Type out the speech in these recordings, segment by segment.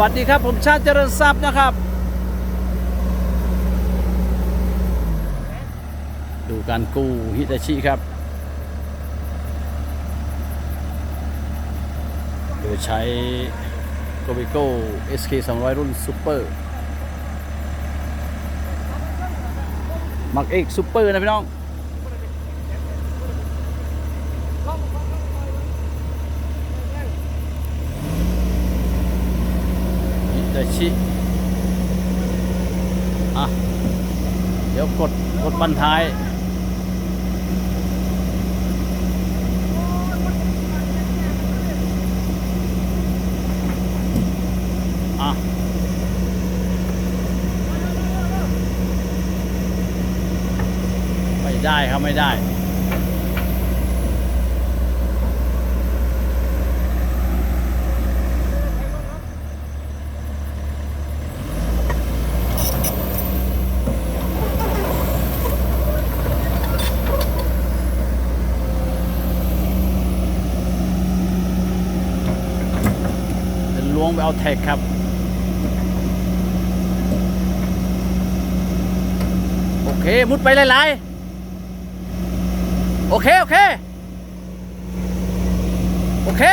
วัสดีครับ ผมชาติเจริญทรัพย์นะครับ ดูการกู้ฮิตาชิครับ โดยใช้โกบิโก้ SK 200 รุ่นซูเปอร์มักเอกซูเปอร์นะพี่น้อง ฮิตา ชิอะเดี๋ยวกดกดบันท้าย อะไม่ได้ครับไม่ได้ จะล้วงเอาแท็กครับ โอเค มุดไปหลายๆ โอเค โอเค โอเค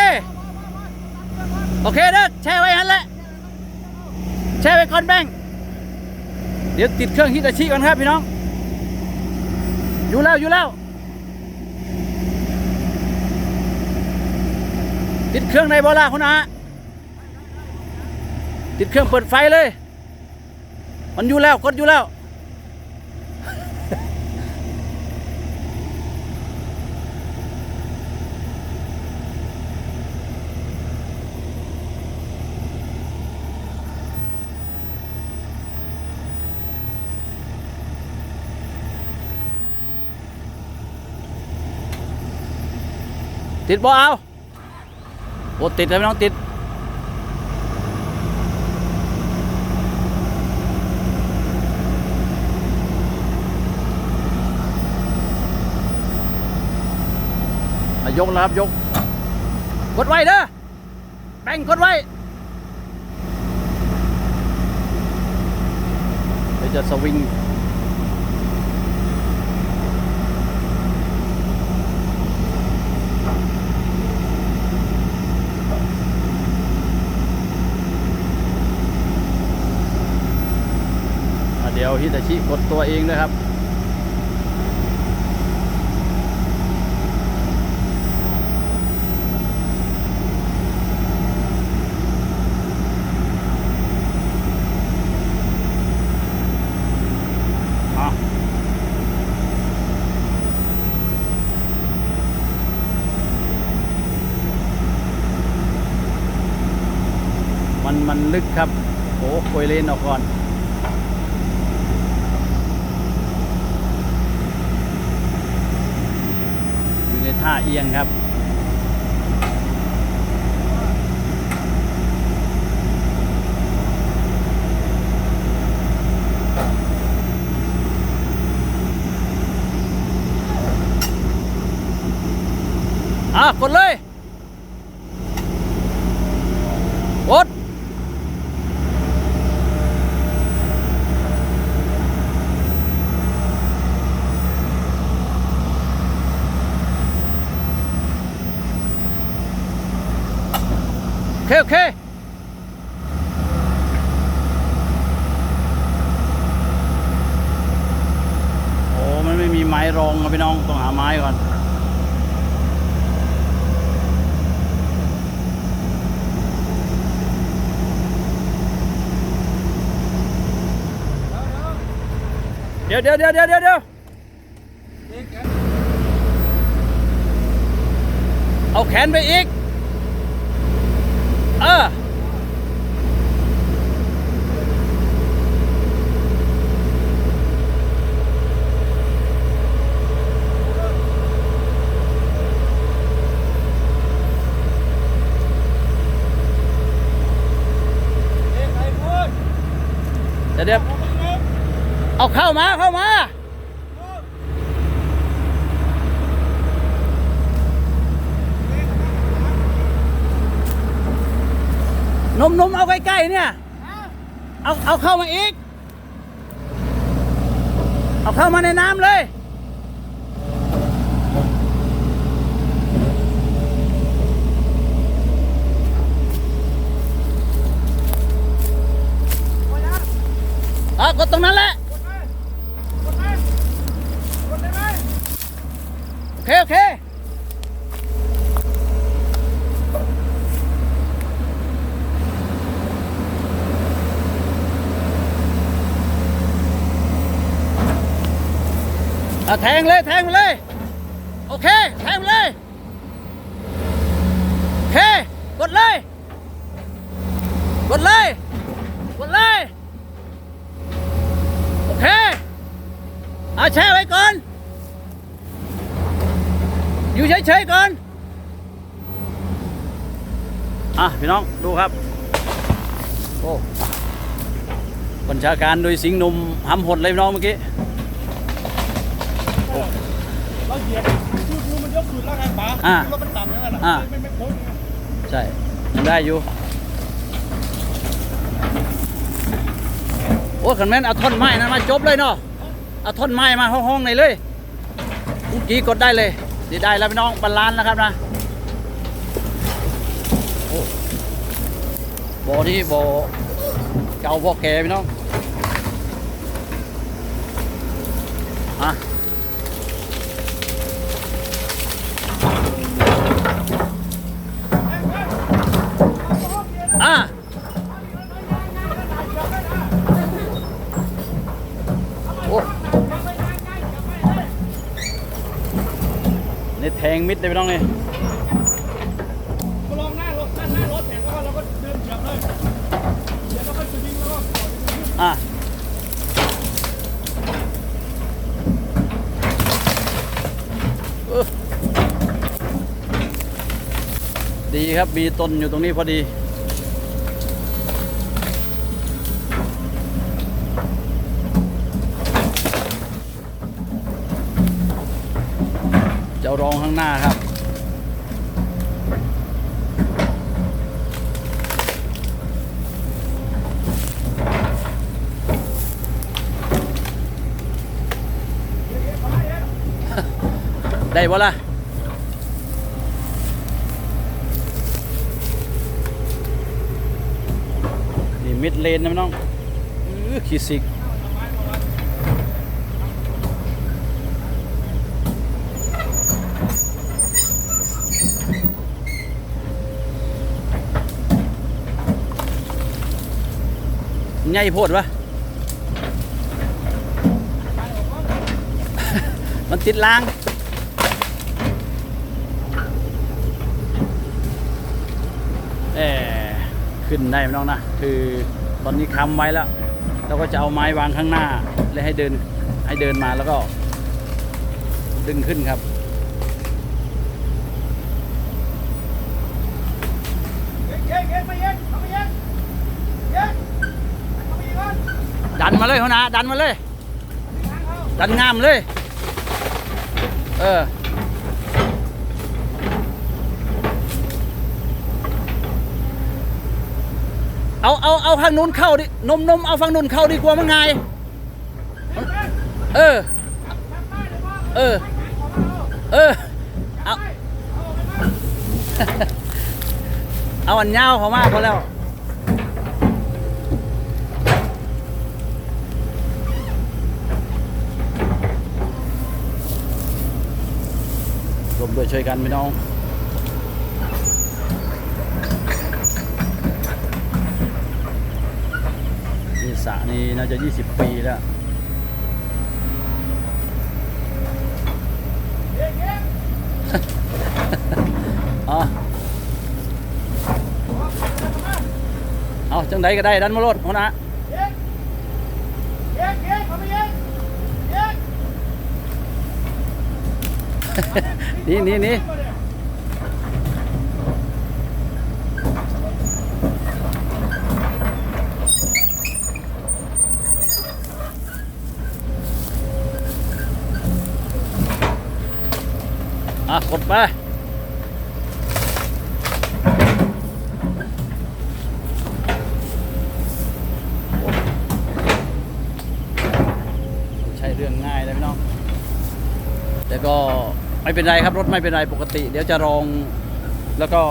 โอเคเด้อแช่ไว้หันแหละแช่ไว้ก่อนแบงค์เดี๋ยวติดเครื่องฮิตาชิก่อนครับพี่น้อง อยู่แล้ว อยู่แล้ว ติดเครื่องในบอล่าคุณอา ติดเครื่องเปิดไฟเลย มันอยู่แล้วกดอยู่แล้ว ติดบ่เอาโอ้ติดเลยไม่ต้องติด ยกแล้วครับยก กดไว้เด้อแบ่งกดไว้เดี๋ยวจะสวิงอะเดี๋ยวฮิตาชิกดตัวเองนะครับ มันมันลึกครับโอ้คุยเลนออกก่อนอยู่ในท่าเอียงครับอะกดเลย กด โอเค โอเค โอ้ มันไม่มีไม้รองอะพี่น้อง ต้องหาไม้ก่อน เดี๋ยวเดี๋ยวเดี๋ยวเดี๋ยวเดี๋ยวเอาแขนไปอีก เออ เดี๋ยวเดี๋ยว เอาเข้ามาเข้ามา นมนมเอาใกล้ๆเนี่ย เอาเอาเข้ามาอีก เอาเข้ามาในน้ำเลย อะกดตรงนั้นแหละ โอ เคโอเคแทงเลยแทงเลย โอเค แทงเลย โอเค กดเลย กดเลย กดเลย โอเค เอาแช่ไว้ก่อน อยู่เฉยๆก่อน อะ พี่น้องดูครับ โอ้บัญชาการโดยสิงห์หนุ่มหำหดเลยพี่น้องเมื่อกี้เราเหยียบชื่อกูมันยกขึ้นแล้วไงป๋าอ่ารถมันต่ำยังไงล่ะอ่าไม่ไม่โค้งไงใช่ยังได้อยู่โอ้ขันแม่นเอาท่อนไม้นั้นมาจบเลยเนาะเอาท่อนไม้มาห้องๆในเลยเมื่อกี้กดได้เลย ดีได้แล้วพี่น้องบาลานซ์แล้วครับนะโบ่อนี้บ่อเก่าพ่อแก่พี่น้องอะอะ มิดเลยพี่น้องนี่มาลองหน้ารถหน้าหน้ารถเสร็จแล้วก็เราก็เดินเหยียบเลยเหยียบแล้วก็จะวิ่งแล้วก็อะเออดีครับมีต้นอยู่ตรงนี้พอดี รองข้างหน้าครับ ได้บ่ล่ะนี่มิดเลนนะพี่น้องขีดสิก ใหญ่โพดวะ มันติดลาง เออขึ้นได้ไหมน้องนะ คือตอนนี้ค้ำไว้แล้วเราก็จะเอาไม้วางข้างหน้า และให้เดินให้เดินมาแล้วก็ ดึงขึ้นครับ เย็นเย็นเย็นมาเย็นเอามาเย็นเย็นเอามาอีกก่อน ดันมาเลยหัวหน้าดันมาเลย ดันงามเลย เออเอาเอาเอาฝั่งนู้นเข้าดินมนมเอาฝั่งนู้นเข้าดีกว่ามั้งไงเออ เออ เออ เอา เอาอันยาวเขามากพอแล้ว รวมด้วยช่วยกันพี่น้องนี่สระนี่น่าจะ 20 ปีแล้วอ๋อเอาจังใดก็ได้ดันมาโลดหัวหน้าเย็ นี่นี่นี่อะกดไป โก็ ไม่เป็นไรครับ รถไม่เป็นไรปกติ เดี๋ยวจะลองแล้วก็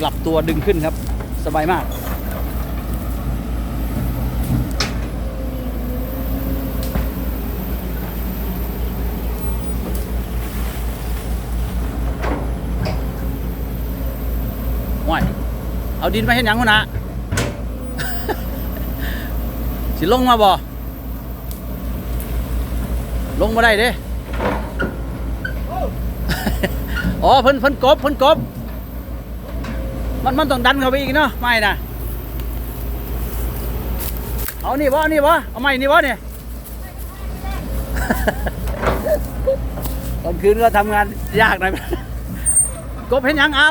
กลับตัวดึงขึ้นครับ สบายมากว่ายเอาดินมาเห็นยังวะนะ สิลงมาบ่ ลงมาได้เด้ อ๋อเพิ่นเพิ่นกบเพิ่นกบ มันมันต้องดันเข้าไปอีกเนาะไม่นะเอานี่บ่เอานี่บ่เอาไม่นี่บ่เนี่ยตอนคืนก็ทำงานยากหน่อยกบเห็นยังเอา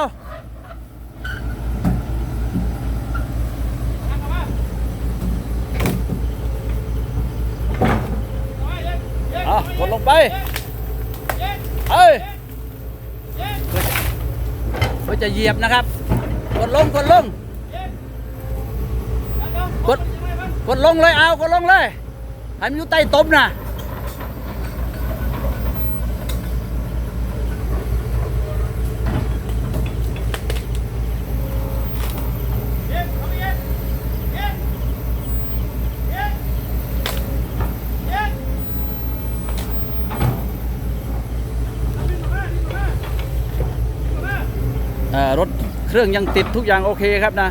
เอากดลงไปเฮ้ย ก็จะเหยียบนะครับ กดลงกดลงกดกดลงเลยเอากดลงเลยให้มันอยู่ใต้ตมนะเอ่อ รถเครื่องยังติดทุกอย่างโอเคครับนะ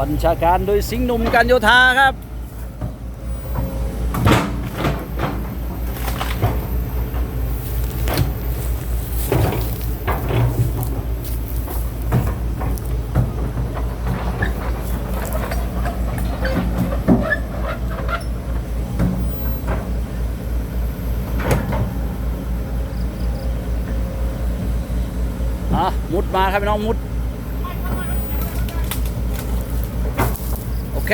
บัญชาการโดยสิงห์หนุ่มการโยธาครับ อะ มุดมาครับน้องมุด โอเค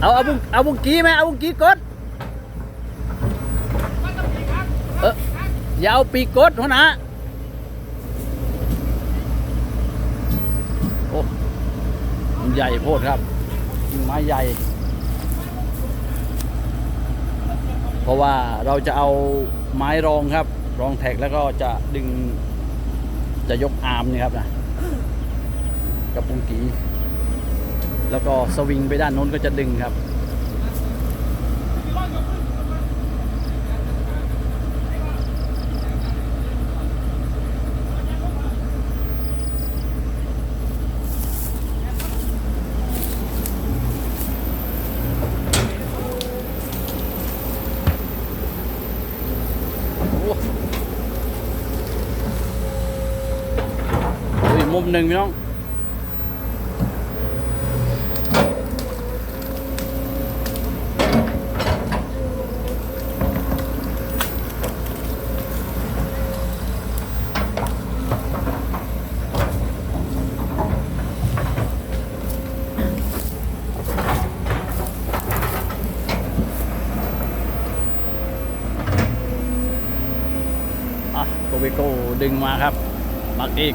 เอาเอาบุงเอาบุงกี้ไหมเอาบุงกี้กดเอออย่าเอาปีกดหัวหนะโอ้ใหญ่โพดครับไม้ใหญ่ เพราะว่าเราจะเอาไม้รองครับ รองแท็กแล้วก็จะดึงจะยกอาร์มนี่ครับนะกับปุงกีแล้วก็สวิงไปด้านโน้นก็จะดึงครับ โอ้ดูอีกมุม หนึ่งพี่น้องอะโกเบโกดึงมาครับบักอีก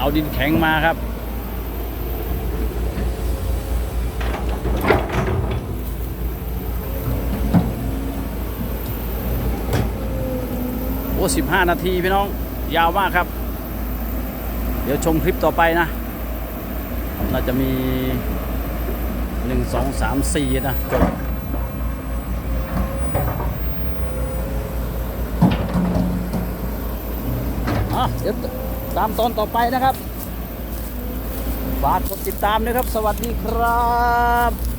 เอาดินแข็งมาครับ โอ้สิบห้านาทีพี่น้อง ยาวมากครับ เดี๋ยวชมคลิปต่อไปนะ น่าจะมีหนึ่งสองสามสี่นะจบอะเดี๋ยว ตามตอนต่อไปนะครับฝากกดติดตามนะครับ สวัสดีครับ